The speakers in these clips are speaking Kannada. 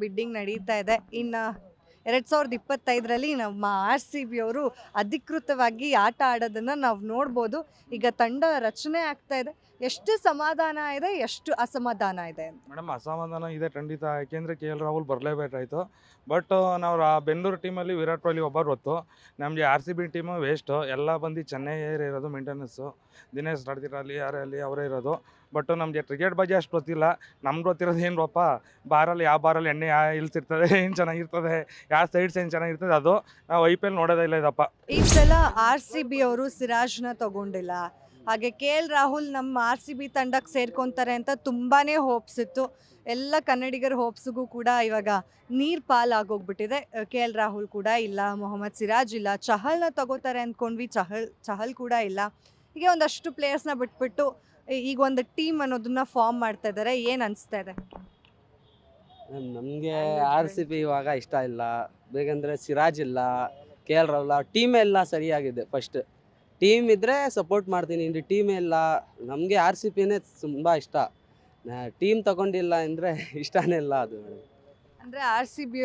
ಬಿಡ್ಡಿಂಗ್ ನಡೀತಾ ಇದೆ. ಇನ್ನು ಎರಡು ಸಾವಿರದ ಇಪ್ಪತ್ತೈದರಲ್ಲಿ ನಮ್ಮ ಆರ್ ಸಿ ಬಿ ಅವರು ಅಧಿಕೃತವಾಗಿ ಆಟ ಆಡೋದನ್ನು ನಾವು ನೋಡ್ಬೋದು. ಈಗ ತಂಡ ರಚನೆ ಆಗ್ತಾ ಇದೆ. ಎಷ್ಟು ಸಮಾಧಾನ ಇದೆ, ಎಷ್ಟು ಅಸಮಾಧಾನ ಇದೆ ಮೇಡಮ್, ಅಸಮಾಧಾನ ಇದೆ ಖಂಡಿತ. ಯಾಕೆಂದರೆ ಕೆ ಎಲ್ ರಾಹುಲ್ ಬರಲೇಬೇಕಾಯಿತು ಬಟ್ ನಾವು ಆ ಬೆಂಗಳೂರು ಟೀಮಲ್ಲಿ ವಿರಾಟ್ ಕೊಹ್ಲಿ ಒಬ್ಬರು ಹೊತ್ತು. ನಮಗೆ R C B team waste. ಎಲ್ಲ ಬಂದು ಚೆನ್ನೈ ಇರೋದು ಮೇಂಟೆನೆನ್ಸು ದಿನೇಶ್ ನಡ್ದಿರಲ್ಲಿ ಯಾರೇ ಅಲ್ಲಿ ಅವರೇ ಇರೋದು. ಬಟ್ ನಮಗೆ ಕ್ರಿಕೆಟ್ ಬಗ್ಗೆ ಅಷ್ಟು ಗೊತ್ತಿಲ್ಲ. ನಮ್ಗೆ ಗೊತ್ತಿರೋದು ಏನು ಗೊಪ್ಪ ಬಾರಲ್ಲಿ ಯಾವ ಬಾರಲ್ಲಿ ಎಣ್ಣೆ ಯಾ ಇಲ್ಸಿರ್ತದೆ ಏನು ಚೆನ್ನಾಗಿರ್ತದೆ ಯಾವ ಸೈಡ್ಸ್ ಏನು ಚೆನ್ನಾಗಿರ್ತದೆ ಅದು. ನಾವು ಐ ಪಿ ಎಲ್ ನೋಡೋದೇ ಇಲ್ಲ ಇದಪ್ಪ. ಈ ಸಲ ಆರ್ ಸಿ ಬಿ ಅವರು ಸಿರಾಜ್ನ ತಗೊಂಡಿಲ್ಲ. ಹಾಗೆ ಕೆ ಎಲ್ ರಾಹುಲ್ ನಮ್ಮ ಆರ್ ಸಿ ಬಿ ತಂಡಕ್ಕೆ ಸೇರ್ಕೊಂತಾರೆ ಅಂತ ತುಂಬಾನೇ ಹೋಪ್ಸ್ ಇತ್ತು. ಎಲ್ಲ ಕನ್ನಡಿಗರ ಹೋಪ್ಸ್ಗೂ ಕೂಡ ಇವಾಗ ನೀರ್ ಪಾಲಾಗೋಗ್ಬಿಟ್ಟಿದೆ. ಕೆ ಎಲ್ ರಾಹುಲ್ ಕೂಡ ಇಲ್ಲ, ಮೊಹಮ್ಮದ್ ಸಿರಾಜ್ ಇಲ್ಲ, ಚಹಲ್ನ ತಗೋತಾರೆ ಅಂದ್ಕೊಂಡ್ವಿ ಚಹಲ್ ಚಹಲ್ ಕೂಡ ಇಲ್ಲ. ಹೀಗೆ ಒಂದಷ್ಟು ಪ್ಲೇಯರ್ಸ್ನ ಬಿಟ್ಬಿಟ್ಟು ಈಗ ಒಂದು ಟೀಮ್ ಅನ್ನೋದನ್ನ ಫಾರ್ಮ್ ಮಾಡ್ತಾ ಇದ್ದಾರೆ ಏನು ಅನಿಸ್ತಾ ಇದೆ? ನಮಗೆ ಆರ್ ಸಿ ಬಿ ಇವಾಗ ಇಷ್ಟ ಇಲ್ಲ. ಬೇಕಂದರೆ ಸಿರಾಜ್ ಇಲ್ಲ ಕೆ ಎಲ್ ರಾಹುಲ್ ಟೀಮ್ ಎಲ್ಲ ಸರಿಯಾಗಿದೆ ಫಸ್ಟ್ ಟೀಮ್ ಇದ್ದರೆ ಸಪೋರ್ಟ್ ಮಾಡ್ತೀನಿ. ಇಲ್ಲಿ ಟೀಮ್ ಇಲ್ಲ ನಮಗೆ ಆರ್ ಸಿ ಪಿನೇ ತುಂಬ ಇಷ್ಟ. ಟೀಮ್ ತಗೊಂಡಿಲ್ಲ ಅಂದರೆ ಇಷ್ಟನೇ ಇಲ್ಲ ಅದು ಅಂದರೆ ಅಂದ್ರೆ ಆರ್ ಸಿ ಬಿ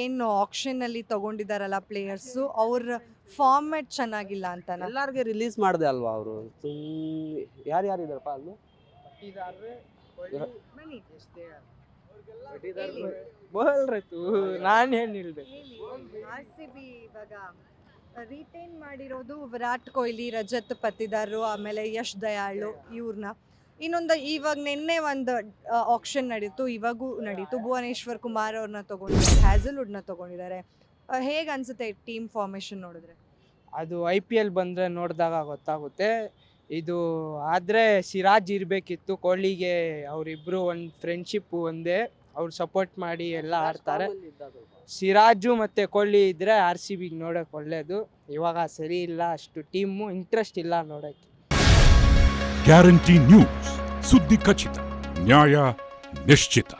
ಏನು ಆಕ್ಷನಲ್ಲಿ ಅಲ್ಲಿ ತಗೊಂಡಿದಾರಲ್ಲ ಪ್ಲೇಯರ್ಸು ಅವ್ರ ಫಾರ್ಮೆಟ್ ಚೆನ್ನಾಗಿಲ್ಲ ಅಂತ ಎಲ್ಲರಿಗೆ ರಿಲೀಸ್ ಮಾಡಿದೆ ಅಲ್ವಾ ಅವರು? ತುಂಬ ಯಾರು ಯಾರು ಇದಾರಪ್ಪ ಅಲ್ಲಿ? ಬನ್ನಿ. ಬೋಲ್ರಿ ತೂ ನಾನು ಏನು ಹೇಳ್ದೆ ಆರ್ ಸಿ ಬಿ ಇವಾಗ ರಿಟೈನ್ ಮಾಡಿರೋದು ವಿರಾಟ್ ಕೊಹ್ಲಿ ರಜತ್ ಪತಿದಾರರು ಆಮೇಲೆ ಯಶ್ ದಯಾಳು ಇವ್ರನ್ನ ಇನ್ನೊಂದು ಇವಾಗ ನಿನ್ನೆ ಒಂದು ಆಕ್ಷನ್ ನಡೀತು. ಇವಾಗೂ ನಡೀತು. ಭುವನೇಶ್ವರ್ ಕುಮಾರ್ ಅವ್ರನ್ನ ತಗೊಂಡಿದ್ದಾರೆ ಹ್ಯಾಸಲ್ವುಡ್ನ ತಗೊಂಡಿದ್ದಾರೆ. ಹೇಗೆ ಅನ್ಸುತ್ತೆ ಟೀಮ್ ಫಾರ್ಮೇಶನ್ ನೋಡಿದ್ರೆ? ಅದು ಐ ಪಿ ಎಲ್ ಬಂದರೆ ನೋಡಿದಾಗ ಗೊತ್ತಾಗುತ್ತೆ. ಇದು ಆದರೆ ಸಿರಾಜ್ ಇರಬೇಕಿತ್ತು. ಕೊಹ್ಲಿಗೆ ಅವರಿಬ್ಬರು ಒಂದು ಫ್ರೆಂಡ್ಶಿಪ್ ಒಂದೇ. ಅವ್ರು ಸಪೋರ್ಟ್ ಮಾಡಿ ಎಲ್ಲ ಆಡ್ತಾರೆ. ಸಿರಾಜು ಮತ್ತು ಕೊಹ್ಲಿ ಇದ್ದರೆ ಆರ್ ಸಿ ಬಿಗೆ ನೋಡೋಕೆ ಒಳ್ಳೆಯದು ಇವಾಗ ಸರಿ ಇಲ್ಲ ಅಷ್ಟು ಟೀಮು ಇಂಟ್ರೆಸ್ಟ್ ಇಲ್ಲ ನೋಡೋಕ್ಕೆ ಗ್ಯಾರಂಟಿ ನ್ಯೂಸ್ ಸುದ್ದಿ ಖಚಿತ ನ್ಯಾಯ ನಿಶ್ಚಿತ.